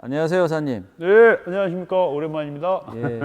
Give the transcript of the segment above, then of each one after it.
안녕하세요, 사님. 네, 안녕하십니까. 오랜만입니다. 예.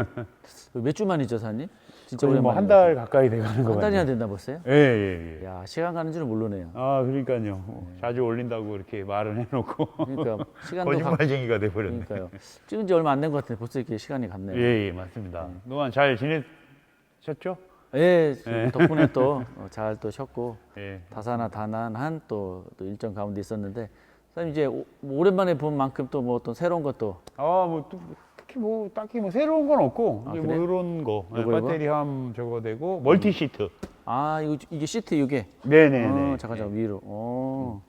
몇 주 만이죠, 사님? 진짜 거의 오랜만이에요. 뭐한 달 가까이 돼가는 거 한 달이나 같아요. 됐나 보세요? 예, 예, 예. 야, 시간 가는 줄은 모르네요. 아, 그러니까요. 자주 올린다고 이렇게 말을 해놓고 그러니까 시간도 가, 거짓말쟁이가 돼버렸네. 그러니까요. 찍은 지 얼마 안 된 것 같은데 벌써 이렇게 시간이 갔네요. 예, 예, 맞습니다. 그동안 잘 지내셨죠? 예, 예. 덕분에 또 잘 또 쉬었고 예. 다사나 다난한 또, 또 일정 가운데 있었는데 사님 이제 오, 뭐 오랜만에 본 만큼 또 뭐 어떤 새로운 것도 아, 뭐, 또, 특히 뭐, 딱히 뭐 새로운 건 없고, 아, 이제 그래요? 뭐 이런 거. 예, 요거, 요거? 배터리함 저거 되고, 멀티 시트. 아 이거 이게 시트 이게 네네네. 어, 잠깐 잠깐 위로 어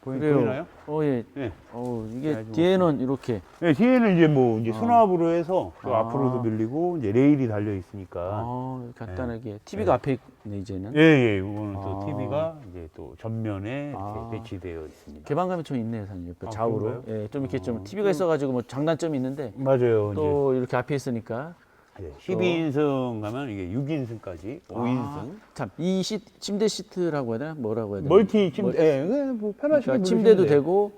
보이, 그래요. 보이나요? 어예 네. 어 이게 그래가지고- 뒤에는 이렇게 네, 뒤에는 이제 뭐, 이제 수납으로 해서 저 아. 앞으로도 밀리고, 이제 레일이 달려 있으니까. 아 간단하게 TV가 앞에 있네 이제는 예, 예, 이거는 또 아. TV가 이제 또 전면에 이렇게 아. 배치되어 있습니다. 개방감이 좀 있네요 사님 옆에 아, 좌우로 그런가요? 예, 좀 이렇게 좀 어. TV가 있어가지고 뭐 장단점이 있는데 맞아요. 또 이렇게 앞에 있으니까 12인승 가면 이게 6인승까지, 5인승. 참이 시 침대 시트라고 해야 되나 뭐라고 해야 되나 멀티 침대, 예, 예, 뭐 편하시게 그러니까 침대도 돼요. 되고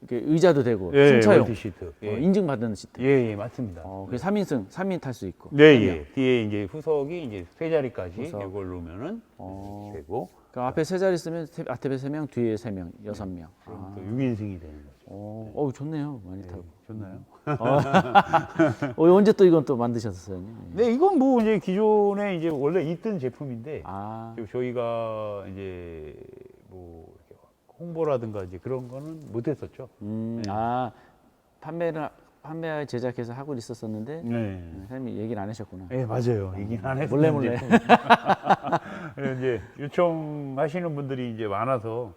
이렇게 의자도 되고 예, 승차용 멀티 시트. 어, 예, 인증받은 시트 예, 예, 맞습니다. 어, 그게 3인승 3인 탈 수 있고 네, 예. 뒤에 이제 후석이 이제 세 자리까지 후석. 이걸 놓으면은 어. 되고, 그러니까 앞에 세 자리 쓰면 세- 앞에 세 명, 뒤에 세 명, 여섯 명. 그럼 아, 또 6인승이 되는 거죠. 어, 어우, 좋네요. 많이 타고. 좋나요? 어, 언제 또 이건 또 만드셨어요? 네, 이건 뭐 이제 기존에 이제 원래 있던 제품인데, 아, 그리고 저희가 이제 뭐 이렇게 홍보라든가 이제 그런 거는 못했었죠. 음, 네. 아, 판매를 판매 제작해서 하고 있었었는데 네. 사장님이 얘기를 안 하셨구나. 네 맞아요. 이긴 안 했는데 몰래 몰래. 이제 요청하시는 분들이 이제 많아서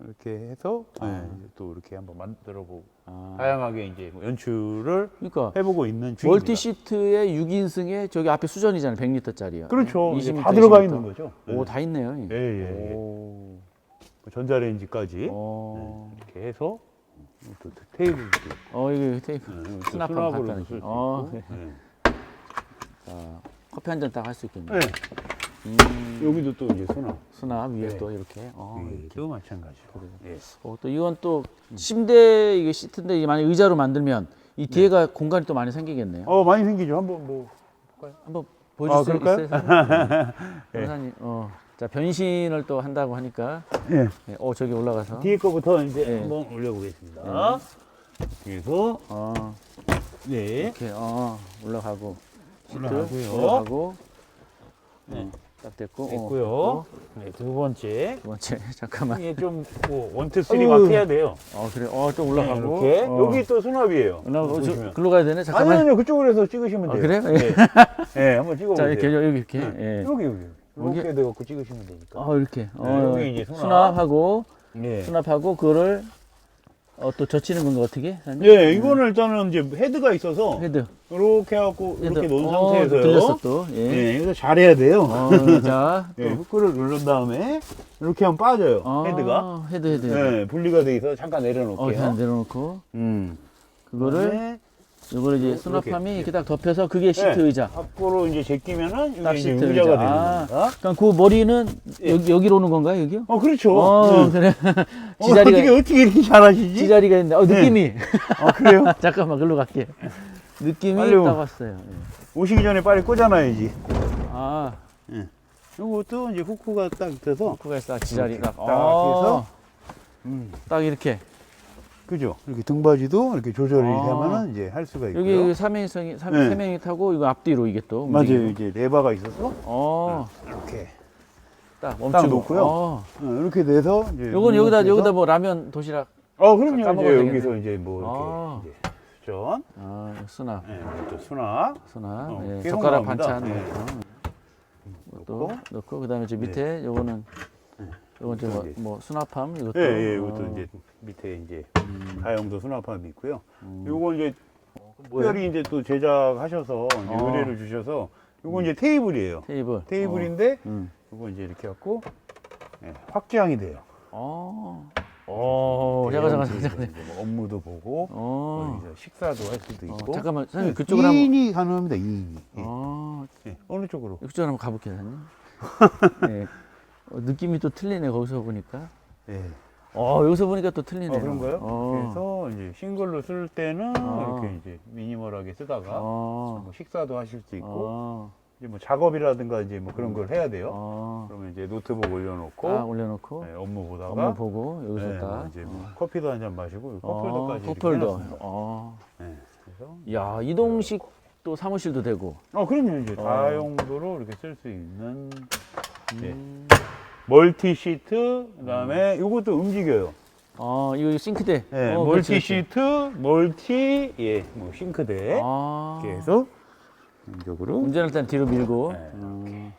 이렇게 해서 네, 이제 또 이렇게 한번 만들어보고 아, 다양하게 이제 뭐 연출을 그러니까 해보고 있는 중입니다. 멀티 시트에 6인승에 저기 앞에 수전이잖아요. 100리터짜리요. 그렇죠. 이제 20m, 다 들어가 20m. 있는 거죠. 오, 다 있네요. 예, 예, 예. 오, 전자레인지까지 어, 이렇게 해서 또 테이블도 어, 이거 테이프. 네, 또 수납함 수납으로도 간단하게. 쓸수 어, 있고. 그래. 네. 자, 커피 한 잔 딱 할 수 있겠네요. 네. 음, 여기도 또 이제 수납. 수납 위에 네. 또 이렇게. 어, 이렇게. 여기도 마찬가지고. 예. 어, 또 이건 또 침대 이게 시트인데 이게 만약 의자로 만들면 이 뒤에가 공간이 또 많이 생기겠네요. 어 많이 생기죠. 한번 뭐 한번 보여줄 수 아, 그럴까요? 있어요? 예. 변사님, 어, 자 변신을 또 한다고 하니까, 예. 네, 어 저기 올라가서, 뒤에 거부터 이제 네. 한번 올려보겠습니다. 그래서 어 네. 이렇게 어 올라가고, 시트 올라가고요. 올라가고, 네. 어, 딱 됐고, 어, 됐고요. 됐고. 네, 두 번째. 두 번째 잠깐만, 이게 좀 뭐 원투 쓰리 막 해야 돼요. 어 그래, 어또 올라가고, 네, 이렇게 어, 여기 또 수납이에요. 올라가고, 저, 보시면. 글로 가야 되네. 잠깐만. 아니요, 그쪽으로 해서 찍으시면 아, 돼요. 그래요? 네. 네, 한번 자 찍어보세요. 이렇게 여기 이렇게, 예. 여기 여기 여기? 이렇게 돼갖고 찍으시면 되니까. 어 이렇게, 어, 네, 여기 이제 수납. 수납하고. 네. 수납하고 그거를 어, 또 젖히는 건가 어떻게? 사장님? 네, 이거는 일단은 이제 헤드가 있어서 헤드. 이렇게 해갖고 헤드. 이렇게 놓은 어, 상태에서요. 들렸어 또. 예. 네, 여기서 잘해야 돼요. 어, 자, 또. 네, 후크를 누른 다음에 이렇게 하면 빠져요. 어, 헤드가. 헤드 헤드. 헤드. 네, 분리가 돼 있어 잠깐 어, 내려놓을게요. 그냥 내려놓고 음. 그거를 그다음에 요거를 이제 수납함이 이렇게. 딱 덮여서 그게 시트 네. 의자. 앞으로 이제 제끼면은 이게 딱 이제 시트 의자가 의자. 되는 아. 겁니다. 그럼 그 머리는 예. 여기 여기로 오는 건가요, 여기요? 어, 그렇죠. 어, 응. 그래. 어, 지자리가 어 떻게 어떻게 이렇게 잘하시지? 지자리가 있네. 어, 느낌이. 아, 그래요? 잠깐만 글로 갈게. 느낌이 딱 왔어요. 예. 오시기 전에 빨리 꽂아놔야지. 아, 요것도 이제 후크가 딱 있어서 후크가 있어. 딱 지자리 이렇게 딱. 딱 어, 해서 음, 딱 이렇게. 그죠? 이렇게 등받이도 이렇게 조절을 아. 하면은 이제 할 수가 있고요. 여기 삼인승이 삼, 네. 세 명이 타고 이거 앞뒤로 이게 또 맞아요. 움직이고. 이제 레바가 있어서 어, 이렇게 딱 멈추고. 놓고요. 어. 어, 이렇게 돼서 이제 요건 여기다 이렇게 여기다 뭐 라면 도시락. 어 그럼요. 까먹어도 이제 되겠네. 여기서 이제 뭐 아. 이렇게 이제 수전, 아, 수납, 네, 또 수납 수납. 어, 예, 계속 젓가락 나옵니다. 반찬 네. 넣고. 또 넣고. 넣고 그다음에 저 밑에 요거는 요건 이것도 저 이제- 뭐 수납함 이것도. 예, 예, 이것도 어, 이제 밑에 이제 음, 다용도 수납함이 있고요. 음. 요건 이제 뭐예요? 특별히 이제 또 제작하셔서 이제 어. 의뢰를 주셔서 요건 이제 테이블이에요. 테이블. 테이블인데 어. 음. 요거 이제 이렇게 갖고 예, 확장이 돼요. 어. 어. 잠깐 잠깐 대형 잠깐. 테이블, 이제 뭐 업무도 보고 어. 거기서 식사도 할 수도 어, 있고. 잠깐만 선생님 예, 그쪽으로 한번 2인이 가능합니다. 2인이. 예. 어, 예, 어느 쪽으로? 그쪽으로 한번 가볼게요, 선생님. 예. 어, 느낌이 또 틀리네 거기서 보니까. 예. 어, 여기서 보니까 또 틀리네요. 아, 그런가요? 어. 그래서 이제 싱글로 쓸 때는 아. 이렇게 이제 미니멀하게 쓰다가 어. 뭐 식사도 하실 수 있고 어. 이제 뭐 작업이라든가 이제 뭐 그런 걸 해야 돼요. 어. 그러면 이제 노트북 올려놓고 딱 올려놓고 네, 업무 보다가 업무 보고 여기서 네, 뭐 딱. 이제 뭐 커피도 한 잔 마시고 컵홀더까지 어, 이렇게 컵홀더. 해놨습니다. 어. 네, 그래서 야, 이동식 또 사무실도 되고. 어 그럼요 이제 어. 다용도로 이렇게 쓸 수 있는 네. 음. 멀티 시트 그다음에 이것도 움직여요. 어, 이거 싱크대. 네, 어, 멀티 그렇지, 그렇지. 시트, 멀티 예, 뭐 싱크대 아. 이렇게 해서 전적으로 운전할 땐 뒤로 밀고. 네, 음.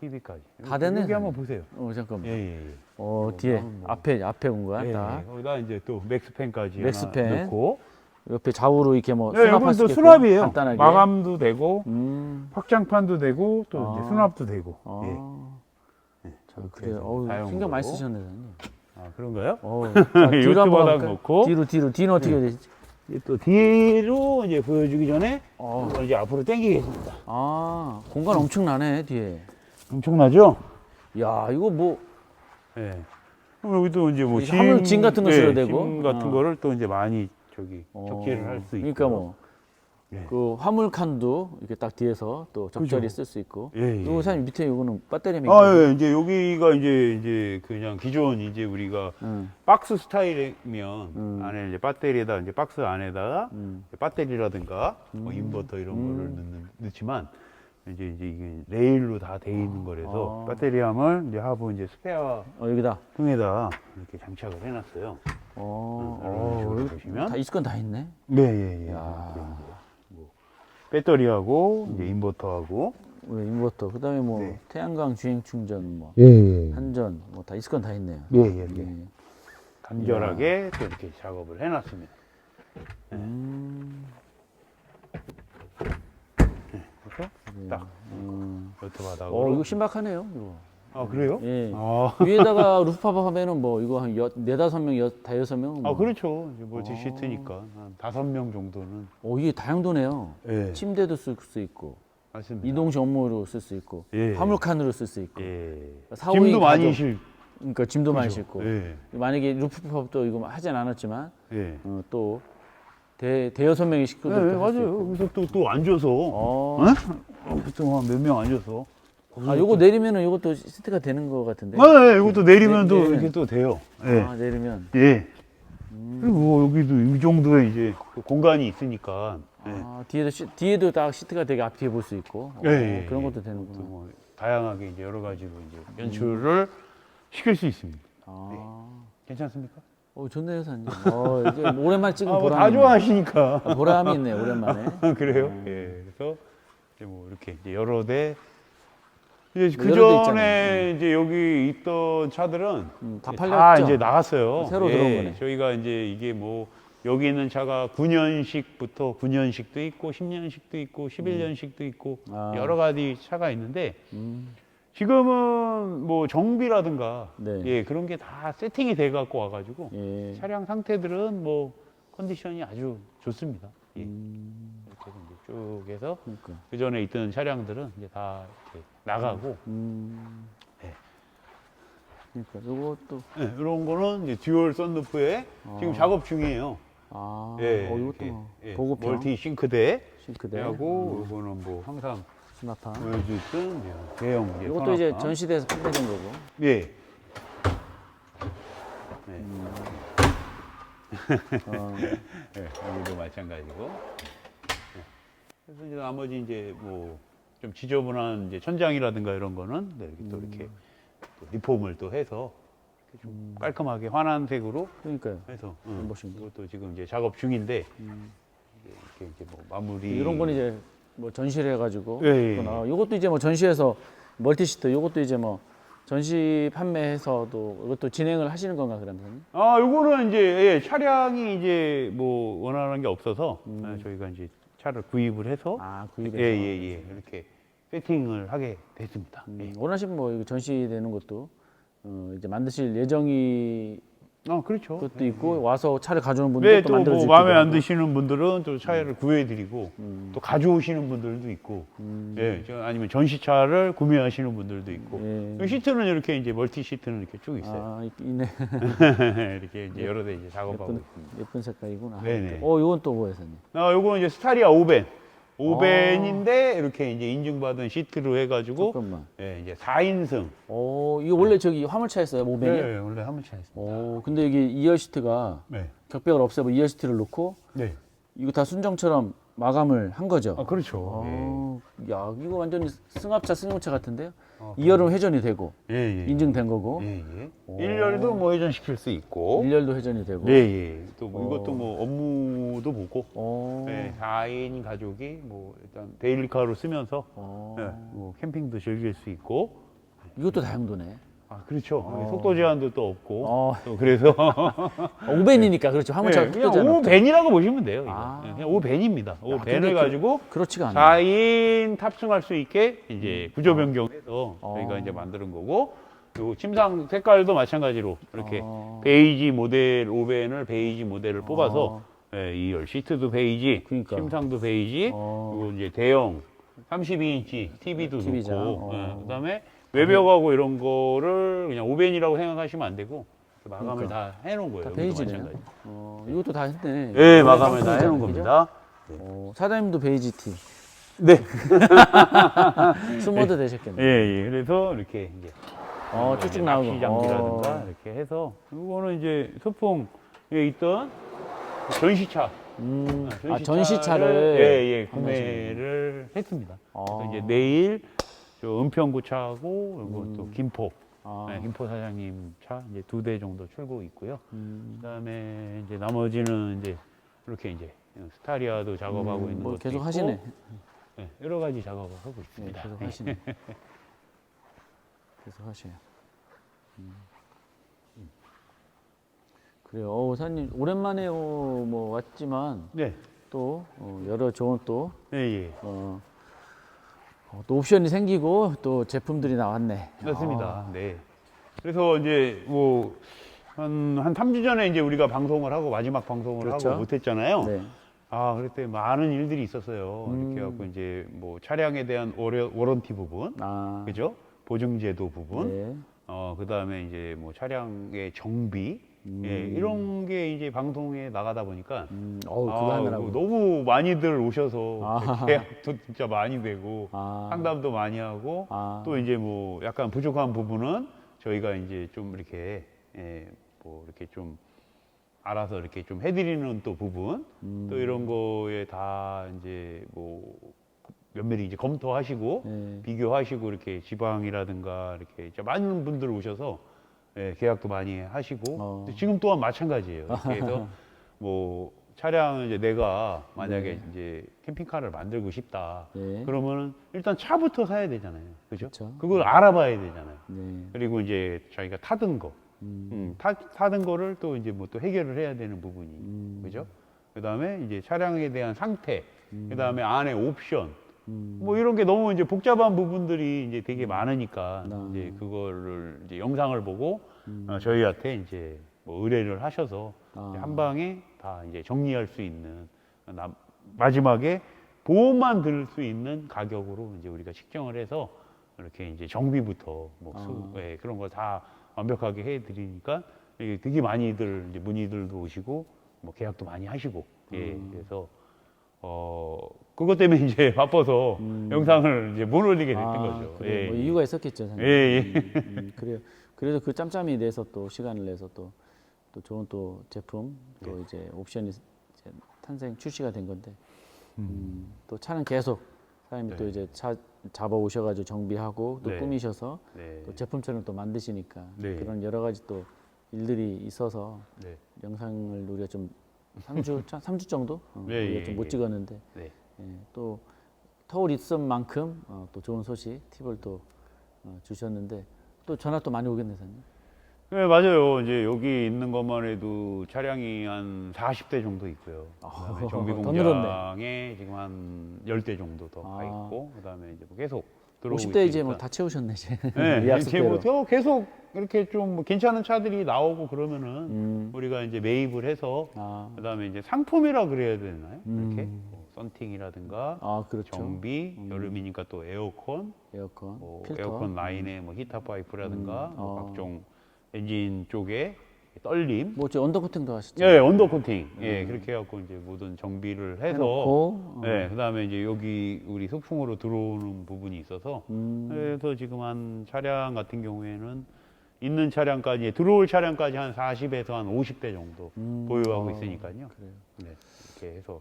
TV까지. 다 됐네, 여기 한번. 보세요. 어, 잠깐만. 예, 예, 예. 어, 뭐, 뒤에 뭐. 앞에 앞에 온 거야. 예, 딱. 예. 거기다 이제 또 맥스펜까지 맥스펜. 하나 넣고. 옆에 좌우로 이렇게 뭐 네, 수납할 수 수납이에요. 간단하게. 마감도 되고 음. 확장판도 되고 또 아. 이제 수납도 되고. 아. 예. 그래. 해서 어우, 다용도로. 신경 많이 쓰셨네, 사장님. 아 그런가요? 어. 자, 뒤로 요트 한번 바닥 가볼까요? 놓고. 뒤로 뒤로 뒤는 어떻게 해야 되지? 이제 또 뒤로 이제 보여주기 전에 어. 이걸 이제 앞으로 당기겠습니다. 아, 공간 엄청나네, 뒤에. 엄청나죠? 야, 이거 뭐 예. 그럼 여기도 이제 뭐 이제 화물 짐 같은 거 실어도 되고. 짐 같은 어. 거를 또 이제 많이 저기 어, 적재를 할 수 있고. 그러니까 뭐 예. 그 화물 칸도 이렇게 딱 뒤에서 또 적절히 그죠. 쓸 수 있고. 예, 예. 이거 사장님 밑에 이거는 배터리 맥. 아, 예, 이제 여기가 이제 이제 그냥 기존 이제 우리가 응. 박스 스타일이면 음. 안에 이제 배터리에다 이제 박스 안에다가 음. 배터리라든가 뭐 인버터 이런 거를 넣는, 넣지만 이제 이제 이게 레일로 다 돼 있는 거라서 아. 배터리함을 이제 하부 이제 스페어 어, 여기다. 통에다 이렇게 장착을 해놨어요. 어, 음, 이런 어, 식으로 여기 보시면. 다 있을 건 다 있네. 네, 예, 예. 야. 이제 뭐 배터리하고 이제 인버터하고 우리 인버터. 그다음에 뭐 네. 태양광 주행 충전 뭐 예, 예, 한전 뭐 다 있을 건 다 있네요. 예, 예, 예. 예. 간결하게 또 이렇게 작업을 해놨습니다. 음. 그래서 딱 음. 요트 바닥으로. 어, 이거 신박하네요, 이거. 아 그래요? 예. 아, 위에다가 루프탑 하면은 뭐 이거 한 여, 네다섯 명, 여, 다여섯 명. 뭐. 아 그렇죠. 이제 멀티 어. 시트니까 한 다섯 명 정도는. 오, 이게 다용도네요. 예, 침대도 쓸 수 있고, 맞습니다. 이동식 업무로 쓸 수 있고, 예. 화물칸으로 쓸 수 있고. 예. 사오이 짐도 많이 가족. 실. 그러니까 짐도 많이 그죠? 싣고. 예, 만약에 루프탑도 이거 하진 않았지만 예. 어, 또 대, 대여섯 명의 네, 식구들 맞아요. 여기서 또 또 앉아서. 어. 보통 한 몇 명 앉아서. 아, 요거 내리면은 요것도 시트가 되는 것 같은데. 아, 네, 이것도 내리면 네, 또 내리면. 이렇게 또 돼요. 예. 아, 내리면. 예. 그리고 여기도 이 정도의 이제 그 공간이 있으니까. 예. 아, 뒤에도 시, 뒤에도 딱 시트가 되게 앞 뒤에 볼 수 있고. 어, 예, 예, 그런 예. 것도 또 되는구나. 뭐 다양하게 이제 여러 가지로 이제 연출을 시킬 수 있습니다. 아. 괜찮습니까? 어, 좋네요, 사장님. 어, 이제 오랜만에 찍은 아, 뭐 보람이 다 있네. 좋아하시니까. 아, 보람이 있네, 오랜만에. 그래요? 음. 예. 그래서 이제 뭐 이렇게 이제 여러 대 이제 그 여러 대 전에 있잖아요. 이제 여기 있던 차들은 음, 다 이제 팔렸죠? 다 이제 나갔어요. 새로 예, 들어온 거네. 저희가 이제 이게 뭐 여기 있는 차가 9년식부터 9년식도 있고 10년식도 있고 11년식도 있고 아. 여러 가지 차가 있는데 음. 지금은 뭐 정비라든가 네. 예 그런 게 다 세팅이 돼 갖고 와가지고 예. 차량 상태들은 뭐 컨디션이 아주 좋습니다. 예. 음, 쭉 해서 그러니까. 그 전에 있던 차량들은 이제 다 이렇게 나가고 음. 네. 그러니까 요것도 네, 이런 거는 이제 듀얼 썬루프에 지금 아. 작업 중이에요. 아, 예, 어, 이것도 예, 보급형 멀티 싱크대 싱크대 하고 이거는 뭐 항상 수납함. 보여주던 이제 대형 이제 이것도 이제 선악함. 전시대에서 판매된 거고. 예. 네. 음. 어, 네, 여기도 마찬가지고. 네. 그래서 이제 나머지 이제 뭐 좀 지저분한 이제 천장이라든가 이런 거는 네, 이렇게 또 이렇게 음. 또 리폼을 또 해서 이렇게 좀 깔끔하게 환한색으로 그러니까요. 해서 음, 음, 멋있습니다. 이것도 지금 이제 작업 중인데 음. 이렇게 이제 뭐 마무리 이런 건 이제 뭐 전시를 해가지고 예, 예, 또 나와. 이것도 이제 뭐 전시해서 멀티시트 이것도 이제 뭐 전시 판매해서도 이것도 진행을 하시는 건가 그러면? 아 요거는 이제 예, 차량이 이제 뭐 원하는 게 없어서 음. 아, 저희가 이제 차를 구입을 해서 아 구입해서. 예 예 예 이렇게 세팅을 하게 됐습니다. 예. 음, 원하시면 뭐 이거 전시되는 것도 어, 이제 만드실 예정이 아, 그렇죠. 그것도 있고 와서 차를 가져오는 분들도 네, 또또 만들어 뭐 주기도 마음에 안. 드시는 분들은 또 차를 구해드리고 음. 또 가져오시는 분들도 있고, 음. 예, 저 아니면 전시차를 구매하시는 분들도 있고. 예. 시트는 이렇게 이제 멀티 시트는 이렇게 쭉 있어요. 아, 있- 있네. 이렇게 이제 여러 대 이제 작업하고 예쁜, 있습니다. 예쁜 색깔이구나. 네네. 어, 이건 또 뭐예요, 선생님? 아, 요거는 이제 스타리아 오벤. 오벤인데 이렇게 이제 인증받은 시트로 해가지고 잠깐만. 예, 이제 4인승. 오, 이거 원래 저기 화물차였어요, 모벤이? 네, 원래 한번 차였습니다. 오, 근데 이게 이열 시트가 네. 격벽을 없애고 이열 시트를 놓고 네. 이거 다 순정처럼 마감을 한 거죠. 아, 그렇죠. 어, 야, 이거 완전히 승합차 승용차 같은데요? 어, 이열은 회전이 되고 예, 예. 인증된 거고 예, 예. 일렬도 뭐 회전시킬 수 있고. 일열도 회전이 되고. 네, 예. 또 뭐 어. 이것도 뭐 업무도 보고. 오. 네, 4인 가족이 뭐 일단 데일리카로 쓰면서 어. 네, 뭐 캠핑도 즐길 수 있고. 이것도 다용도네. 아, 그렇죠. 속도 제한도 또 없고. 어. 또 그래서 어, 오벤이니까 그렇죠. 화물차 네, 그냥 는 오벤이라고 보시면 돼요. 이거. 아. 네, 그냥 오벤입니다. 근데 오벤을 그- 가지고 그렇지가 않아. 4인 탑승할 수 있게 이제 구조 변경해서 어. 저희가 이제 만드는 거고 요 침상 색깔도 마찬가지로 이렇게 어. 베이지 모델 오벤을 베이지 모델을 뽑아서 예, 이열 시트도 베이지, 그러니까. 침상도 베이지, 어. 그리고 이제 대형 32인치 TV도 TV 장. 놓고 어. 예, 그다음에 외벽하고 이런 거를 그냥 오벤이라고 생각하시면 안 되고 마감을 다 해놓은 거예요. 그러니까. 다 여기도 베이지네요. 마찬가지. 어, 이것도 다 했네. 네, 마감을 다 해놓은? 겁니다. 어, 사장님도 베이지 티. 네. 스모드 되셨겠네. 예, 예. 그래서 이렇게 이제 어, 쭉쭉 나오고. 낚시 장비라든가 어. 이렇게 해서 이거는 이제 소풍에 있던 전시차. 음, 아, 아, 전시차를. 예, 예, 판매하시는 구매를 했습니다. 아. 그래서 이제 내일 저 은평구 차하고 그리고 또 김포 음. 아. 네, 김포 사장님 차 이제 두 대 정도 출고 있고요. 음. 그다음에 이제 나머지는 이제 이렇게 이제 스타리아도 작업하고 있는 뭐 것도 계속 있고, 하시네. 네, 여러 가지 작업을 하고 네, 있습니다. 계속 하시네. 계속 하셔요. 음. 그래요. 어, 사장님 오랜만에 어, 뭐 왔지만 네, 또 어, 여러 좋은 또, 예, 예. 어, 어, 또 옵션이 생기고 또 제품들이 나왔네. 맞습니다. 네. 그래서 이제 뭐, 한, 한 3주 전에 이제 우리가 방송을 하고 마지막 방송을 그렇죠. 하고 못했잖아요. 네. 아, 그때 많은 일들이 있었어요. 음. 이렇게 갖고 이제 뭐 차량에 대한 워러, 워런티 부분, 아, 그죠? 보증제도 부분, 네. 어, 그 다음에 이제 뭐 차량의 정비, 음. 예, 이런 게 이제 방송에 나가다 보니까 음, 어우, 그거 아, 하느라고. 너무 많이들 오셔서 아. 계약도 진짜 많이 되고 아. 상담도 많이 하고 아. 또 이제 뭐 약간 부족한 부분은 저희가 이제 좀 이렇게 예, 뭐 이렇게 좀 알아서 이렇게 좀 해드리는 또 부분 음. 또 이런 거에 다 이제 뭐 면밀히 이제 검토하시고 네. 비교하시고 이렇게 지방이라든가 이렇게 많은 분들 오셔서 예, 계약도 많이 하시고 어. 지금 또한 마찬가지예요. 해서 뭐 차량을 이제 내가 만약에 네. 이제 캠핑카를 만들고 싶다. 네. 그러면은 일단 차부터 사야 되잖아요. 그죠? 그쵸. 그걸 알아봐야 되잖아요. 네. 그리고 이제 자기가 타던 거, 음. 음, 타, 타던 거를 또 이제 뭐 또 해결을 해야 되는 부분이, 음. 그죠? 그 다음에 이제 차량에 대한 상태, 그 다음에 안에 옵션, 음. 뭐 이런 게 너무 이제 복잡한 부분들이 이제 되게 많으니까 아. 이제 그거를 이제 영상을 보고 음. 어, 저희한테 이제 뭐 의뢰를 하셔서 아. 이제 한 방에 다 이제 정리할 수 있는 나- 마지막에 보험만 들 수 있는 가격으로 이제 우리가 책정을 해서 이렇게 이제 정비부터 뭐 수, 아. 예, 그런 거 다 완벽하게 해드리니까 이게 되게 많이들 이제 문의들도 오시고 뭐 계약도 많이 하시고 예, 음. 그래서 어 그것 때문에 이제 바빠서 영상을 이제 못 올리게 됐던 음. 아, 거죠. 그래. 예, 뭐 예. 이유가 있었겠죠. 예, 예. 음, 음, 그래요. 그래도 그 짬짬이 내서 또 시간을 내서 또, 또 좋은 또 제품 또 네. 이제 옵션이 이제 탄생 출시가 된 건데 음, 또 차는 계속 사장님이 네. 또 이제 차 잡아 오셔가지고 정비하고 또 네. 꾸미셔서 네. 또 제품처럼 또 만드시니까 네. 그런 여러 가지 또 일들이 있어서 네. 영상을 우리가 좀 3주, 3주 정도 어, 네, 우리가 예, 좀 못 예. 찍었는데 네. 예, 또 터울 있음 만큼 어, 또 좋은 소식 팁을 또 어, 주셨는데 또 전화 또 많이 오겠네 사장님. 네, 맞아요. 이제 여기 있는 것만 해도 차량이 한 40대 정도 있고요. 아, 그다음에 정비 더 공장에 지금 한 10대 정도 더 가 아. 있고, 그다음에 이제 뭐 계속 들어오고 50대 이제 뭐 있으니까. 다 채우셨네 이제 네, 이제 뭐 계속 이렇게 좀 뭐 괜찮은 차들이 나오고 그러면은 음. 우리가 이제 매입을 해서 아, 그다음에 이제 상품이라 그래야 되나요? 이렇게 음. 뭐 썬팅이라든가 아 그렇죠. 정비, 여름이니까 또 에어컨, 에어컨, 뭐 필터. 에어컨 라인에 뭐 히터 파이프라든가 음, 뭐 어. 각종 엔진 쪽에 떨림, 뭐 어째 언더코팅도 하시죠? 예, 언더 코팅, 예, 그렇게 해갖고 이제 모든 정비를 해서, 해놓고, 어. 예, 그다음에 이제 여기 우리 소풍으로 들어오는 부분이 있어서, 음. 그래서 지금 한 차량 같은 경우에는 있는 차량까지 들어올 차량까지 한 40에서 한 50대 정도 음. 보유하고 어, 있으니까요. 그래요. 네, 이렇게 해서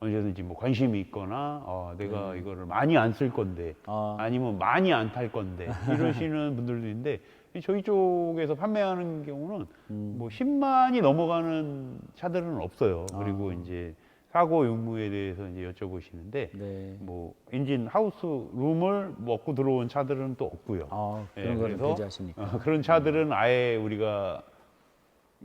언제든지 뭐 관심이 있거나 아, 내가 네. 이거를 많이 안 쓸 건데 아, 아니면 많이 안 탈 건데 이러시는 분들도 있는데 저희 쪽에서 판매하는 경우는 음. 뭐 10만이 넘어가는 차들은 없어요. 아. 그리고 이제 사고 유무에 대해서 이제 여쭤보시는데 네. 뭐 엔진 하우스 룸을 먹고 들어온 차들은 또 없고요. 아 그런 예, 거를 그래서 배제하십니까? 어, 그런 차들은 아예 우리가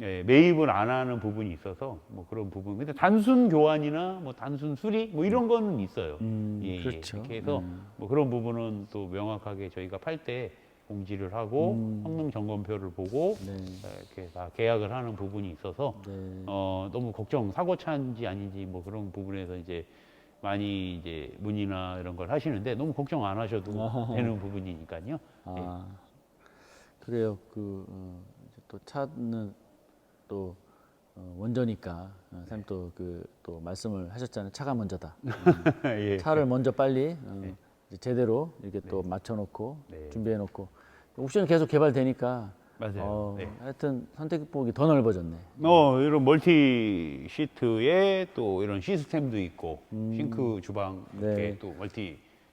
예, 매입을 안 하는 부분이 있어서 뭐 그런 부분. 근데 단순 교환이나 뭐 단순 수리 뭐 이런 거는 있어요. 음, 예, 예. 그렇죠. 이렇게 해서 음. 뭐 그런 부분은 또 명확하게 저희가 팔 때 공지를 하고 음. 성능 점검표를 보고 네. 이렇게 다 계약을 하는 부분이 있어서 네. 어, 너무 걱정 사고 차인지 아닌지 뭐 그런 부분에서 이제 많이 이제 문의나 이런 걸 하시는데 너무 걱정 안 하셔도 되는 부분이니까요. 아 그래요. 그 어, 이제 또 차는 또 어, 원조니까 어, 선생님 또그 또 말씀을 하셨잖아요. 차가 먼저다. 예. 차를 먼저 빨리 어, 이제 제대로 이렇게 또 맞춰놓고 네. 준비해놓고 옵션이 계속 개발되니까 맞아요. 어, 네. 하여튼 선택 폭이 더 넓어졌네. 어, 이런 멀티 시트에 또 이런 시스템도 있고 싱크 주방 이렇게 음. 네. 또 멀티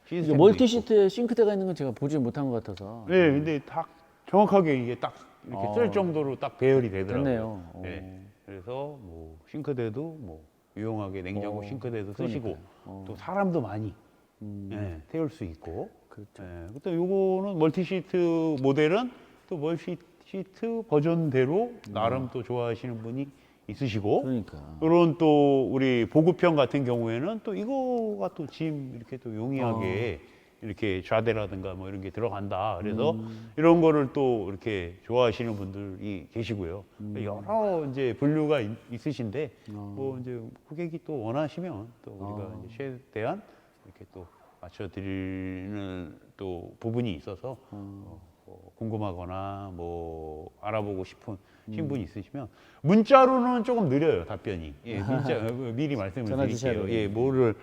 이게 시스템도 멀티. 시트에 싱크대가 있는 건 제가 보지 못한 것 같아서 네, 근데 딱 정확하게 이게 딱 이렇게 어. 쓸 정도로 딱 배열이 되더라고요. 됐네요. 네. 그래서 뭐 싱크대도 뭐 유용하게 냉장고 어, 싱크대도 쓰시고. 어. 또 사람도 많이 음, 예, 태울 수 있고. 그렇죠. 예, 또 요거는 멀티 시트 모델은 또 멀티 시트 버전대로 나름 또 좋아하시는 분이 있으시고 그러니까 이런 또 우리 보급형 같은 경우에는 또 이거가 또 짐 이렇게 또 용이하게 어. 이렇게 좌대라든가 뭐 이런 게 들어간다. 그래서 음. 이런 거를 또 이렇게 좋아하시는 분들이 계시고요. 음. 여러 이제 분류가 있, 있으신데 어. 뭐 이제 고객이 또 원하시면 또 우리가 어. 이제 최대한 이렇게 또 맞춰 드리는 또 부분이 있어서 어, 뭐 궁금하거나 뭐 알아보고 싶은 음. 신분이 있으시면 문자로는 조금 느려요 답변이 예, 문자 어, 미리 말씀을 전화 주셔야 드릴게요. 예, 뭐를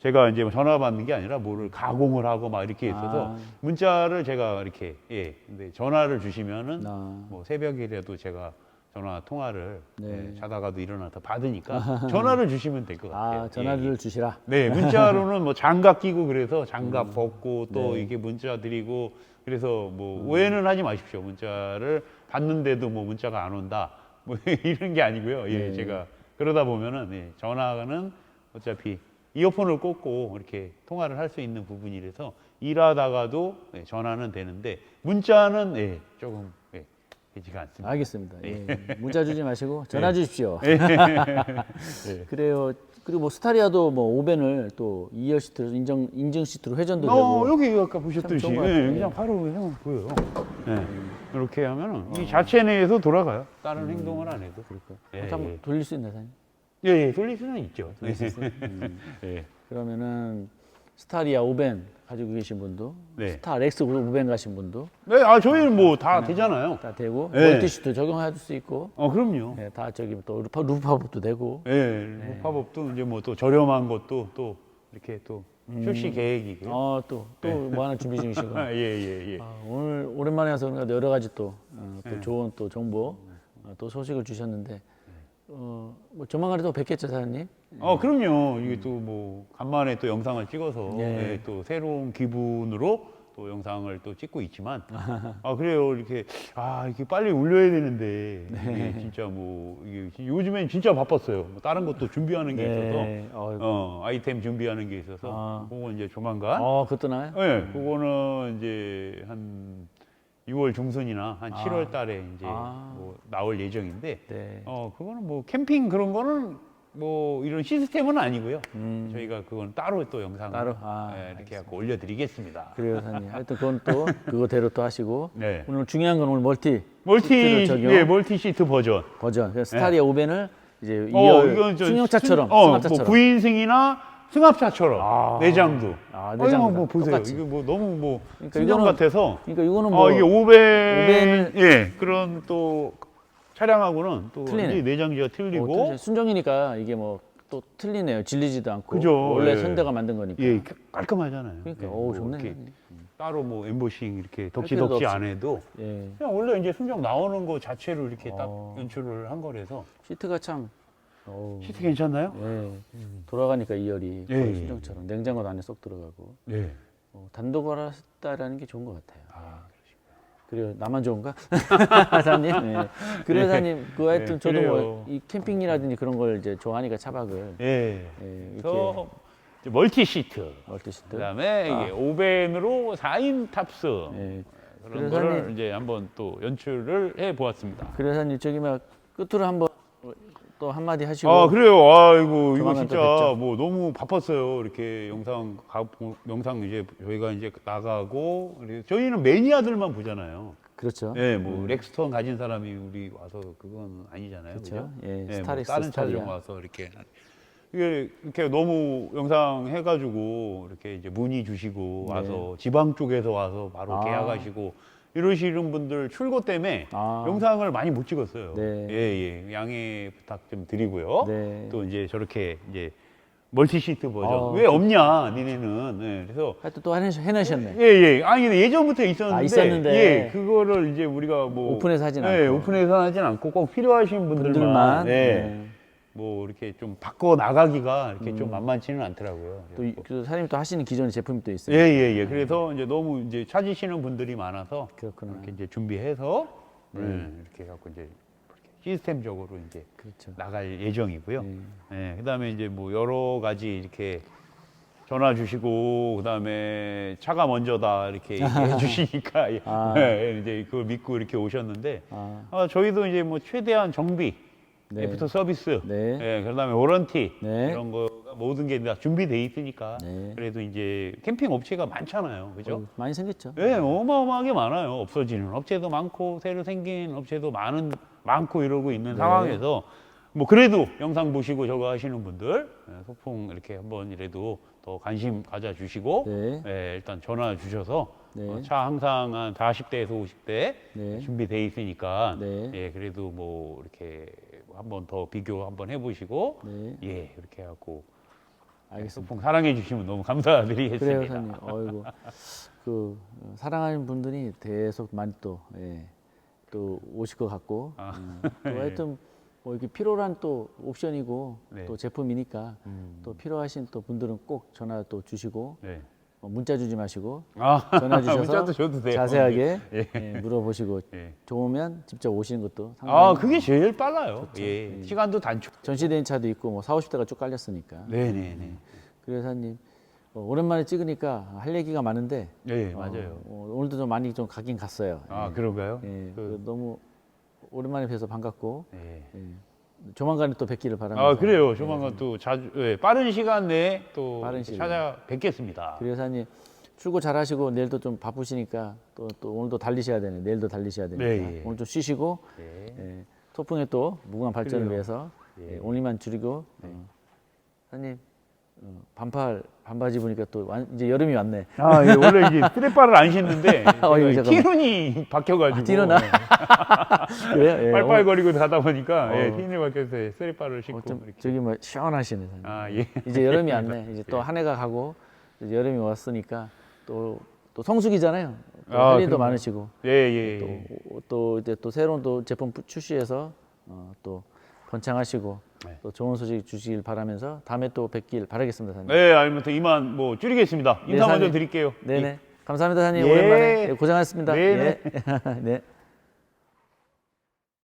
제가 이제 전화 받는 게 아니라 뭐를 가공을 하고 막 이렇게 있어서 아. 문자를 제가 이렇게 예, 근데 전화를 주시면은 아. 뭐 새벽이라도 제가 전화 통화를 네. 예, 자다가도 일어나서 받으니까 전화를 주시면 될 것 같아요. 아 전화를 예, 주시라. 네, 문자로는 뭐 장갑 끼고 그래서 장갑 벗고 또 네. 이게 문자 드리고 그래서 뭐 오해는 하지 마십시오. 문자를 받는데도 뭐 문자가 안 온다. 뭐 이런 게 아니고요. 예, 네. 제가 그러다 보면은 예, 전화는 어차피 이어폰을 꽂고 이렇게 통화를 할 수 있는 부분이라서 일하다가도 예, 전화는 되는데 문자는 예, 조금 예, 되지가 않습니다. 알겠습니다. 예. 문자 주지 마시고 전화 주십시오. 예. 그래요. 그리고 뭐 스타리아도 뭐 오벤을 또 2열 시트로 인정 인증 시트로 회전도 어, 되고. 여기 아까 보셨듯이 좋은 것 예, 같아요. 그냥 바로 그냥 보여요. 예. 이렇게 하면은 이 자체 내에서 돌아가요. 다른 행동을 안 해도. 그럴까? 예, 한번 예. 돌릴 수 있나 사장님? 예, 예, 돌릴 수는 있죠. 돌릴 수 있어요? 음. 예. 그러면은 스타리아 오벤 가지고 계신 분도 네. 스타 렉스 오벤 가신 분도 네, 아 저희는 뭐 다 되잖아요. 다 되고 네. 멀티시트 적용할 수 있고 어, 그럼요. 예, 다 저기 또 루파 루파법도 되고 예, 루파법도 이제 뭐 또 저렴한 것도 또 이렇게 또 음. 출시 계획이고요. 어 또 또 뭐 하나 준비 중이시고 아, 예, 예, 예. 아, 오늘 오랜만에 와서 그런가 여러 가지 또, 어, 네. 또 좋은 또 정보 어, 또 소식을 주셨는데 어, 뭐 조만간에 또 뵙겠죠 사장님 어, 그럼요. 이게 또 뭐 간만에 또 영상을 찍어서 예. 예, 또 새로운 기분으로 또 영상을 또 찍고 있지만 아 그래요 이렇게 아 이렇게 빨리 올려야 되는데 네. 이게 진짜 뭐 이게 요즘엔 진짜 바빴어요. 뭐 다른 것도 준비하는 게 있어서 네. 어, 어 아이템 준비하는 게 있어서 아. 그거 이제 조만간 어 그것도 나요? 예 그거는 이제 한 6월 중순이나 한 7월 달에 이제 아. 뭐 나올 예정인데 네. 어 그거는 뭐 캠핑 그런 거는 뭐 이런 시스템은 아니고요. 저희가 그건 따로 또 영상을 음. 따로? 아, 예, 이렇게 갖고 올려드리겠습니다. 그래요, 사장님. 하여튼 그건 또 그거대로 또 하시고 네. 오늘 중요한 건 오늘 멀티 멀티 시트를 적용. 예, 멀티 시트 버전. 버전. 그래서 스타리아 5벤을 이제 어, 저 승용차처럼 승- 어, 승합차처럼. 뭐 9인승이나 승합차처럼 아. 내장도. 아, 내장도 뭐 보세요. 똑같이. 이거 뭐 너무 뭐 그러니까 이거는 같아서. 그러니까 이거는 뭐 어, 이게 5벤 오벤을- 예, 그런 또 차량하고는 또 틀리네. 완전히 내장지가 틀리고. 순정이니까 이게 뭐 또 틀리네요. 질리지도 않고. 그죠. 원래 예. 현대가 만든 거니까. 예, 깔끔하잖아요. 그러니까 예, 오뭐 좋네. 이렇게 따로 뭐 엠보싱 이렇게 덕지 필요도 덕지 없이. 안 해도 예. 그냥 원래 이제 순정 나오는 거 자체로 이렇게 어. 딱 연출을 한 거라서 시트가 참 어우, 시트 괜찮나요? 예. 돌아가니까 이열이 예, 거의 예. 순정처럼 냉장고도 안에 쏙 들어가고 네. 어, 단독을 했다라는 게 좋은 것 같아요. 아, 그래요. 나만 좋은가? 사장님. 예. 그래요, 네. 사장님. 그 하여튼 네, 저도 그래요. 뭐이 캠핑이라든지 그런 걸 이제 좋아하니까 차박을 예. 예, 이렇게 그래서 이제 멀티 시트. 멀티 시트. 그다음에 이게 5벤으로 4인 탑승 예. 그런 그래서 거를 이제 한번 또 연출을 해 보았습니다. 그래서 사장님 저기 막 끝으로 한번 또 한마디 하시고 아 그래요. 아이고 이거 조만간 또 진짜 뵙죠. 뭐 너무 바빴어요. 이렇게 영상 가, 보- 영상 이제 저희가 이제 나가고 그리고 저희는 매니아들만 보잖아요. 그렇죠. 예, 뭐 렉스턴 가진 사람이 우리 와서 그건 아니잖아요. 그렇죠. 그죠? 예, 뭐 스타렉스, 다른 차종 스타리아. 와서 이렇게 이게 이렇게 너무 영상 해가지고 이렇게 이제 문의 주시고 네. 와서 지방 쪽에서 와서 바로 아. 계약하시고 이러시는 분들 출고 때문에 아. 영상을 많이 못 찍었어요. 네. 예, 예. 양해 부탁 좀 드리고요. 네. 또 이제 저렇게 이제 멀티 시트 버전 아, 왜 없냐, 니네는. 예, 그래서 하여튼 또 해내- 해내셨네. 예, 예. 아니, 근데 예전부터 있었는데. 아, 있었는데. 예, 그거를 이제 우리가 뭐. 오픈해서 하진 예, 않고. 오픈해서 하진 않고 꼭 필요하신 분들만. 분들만 예. 네. 뭐 이렇게 좀 바꿔 나가기가 이렇게 음. 좀 만만치는 않더라고요. 또 이- 그 사장님 또 하시는 기존의 제품이 또 있어요. 예, 예, 예. 그래서 이제 너무 이제 찾으시는 분들이 많아서. 그렇구나. 이렇게 이제 준비해서. 예, 이렇게 해갖고 이제 이렇게 시스템적으로 이제 그렇죠. 나갈 예정이고요. 네. 예, 그다음에 이제 뭐 여러 가지 이렇게 전화 주시고 그다음에 차가 먼저다 이렇게 얘기해 주시니까 예, 아. 예, 이제 그걸 믿고 이렇게 오셨는데 아, 아, 저희도 이제 뭐 최대한 정비, 네. 애프터 서비스, 네. 예, 그다음에 워런티 네. 이런 거가 모든 게 다 준비돼 있으니까 네. 그래도 이제 캠핑 업체가 많잖아요, 그죠? 어, 많이 생겼죠. 예, 어마어마하게 많아요. 없어지는 업체도 많고 새로 생긴 업체도 많은 많고 이러고 있는 네. 상황에서 뭐 그래도 영상 보시고 저거 하시는 분들 예, 소풍 이렇게 한번이라도 더 관심 가져주시고 네. 예, 일단 전화 주셔서 네. 어, 차 항상 한 40대에서 50대 네. 준비돼 있으니까 네. 예, 그래도 뭐 이렇게 한번 더 비교 한번 해보시고 네. 예, 이렇게 해갖고 알겠습니다. 소풍 사랑해 주시면 너무 감사드리겠습니다. 그래요, 사장님. 어이구. 그 어, 사랑하는 분들이 계속 많이 또, 예, 또 오실 것 같고, 아. 음, 또 하여튼 뭐 이렇게 필요한 또 옵션이고 네. 또 제품이니까 음. 또 필요하신 또 분들은 꼭 전화 또 주시고 네. 어, 문자 주지 마시고 아, 전화 주셔서 문자도 줘도 돼요. 자세하게 예. 예, 물어보시고 예. 좋으면 직접 오시는 것도 아, 상당히 그게 제일 빨라요. 그렇죠. 예. 시간도 단축. 전시된 차도 있고 뭐 4, 50대가 쭉 깔렸으니까. 네 네 네. 그래서 사장님 어, 오랜만에 찍으니까 할 얘기가 많은데 네, 맞아요. 어, 오늘도 좀 많이 좀 가긴 갔어요. 아, 그런가요? 예, 그, 그 너무 오랜만에 뵈서 반갑고 예. 예, 조만간에 또 뵙기를 바랍니다. 아, 그래요. 조만간 또 자주, 예, 빠른 시간 내에 또 빠른 시간. 찾아뵙겠습니다. 그래서 사장님 출고 잘하시고 내일도 좀 바쁘시니까 또, 또 오늘도 달리셔야 되네. 내일도 달리셔야 되니까 네, 예. 오늘 좀 쉬시고 예. 예, 소풍의 또 무궁한 발전을 그래요. 위해서 예. 예, 오늘만 줄이고 어, 사장님 어, 반팔 반바지 보니까 또 완- 이제 여름이 왔네. 아, 예, 원래 이게 쓰레빠를 안 신는데 어, 이거 제가 잠깐만. 티눈이 박혀가지고 아, 티눈 나? 그래요? 예, 빨빨거리고 가다 보니까 예, 어. 티눈이 박혀서 쓰레빠를 신고 어, 좀 이렇게. 저기 뭐 시원하시네. 아, 예. 이제 여름이 왔네. 이제 또 한 해가 가고 이제 여름이 왔으니까 또, 또 성수기잖아요. 또 아, 할 일도 그럼요. 많으시고 예, 예. 예. 또, 또 이제 또 새로운 또 제품 출시해서 어, 또 번창하시고 네. 또 좋은 소식 주시길 바라면서 다음에 또 뵙길 바라겠습니다, 사장님. 네, 아니면 또 이만 뭐 줄이겠습니다. 인사 네, 먼저 사장님. 드릴게요. 네네. 감사합니다, 사장님. 예. 오랜만에 예, 고생하셨습니다. 네네. 예. 네.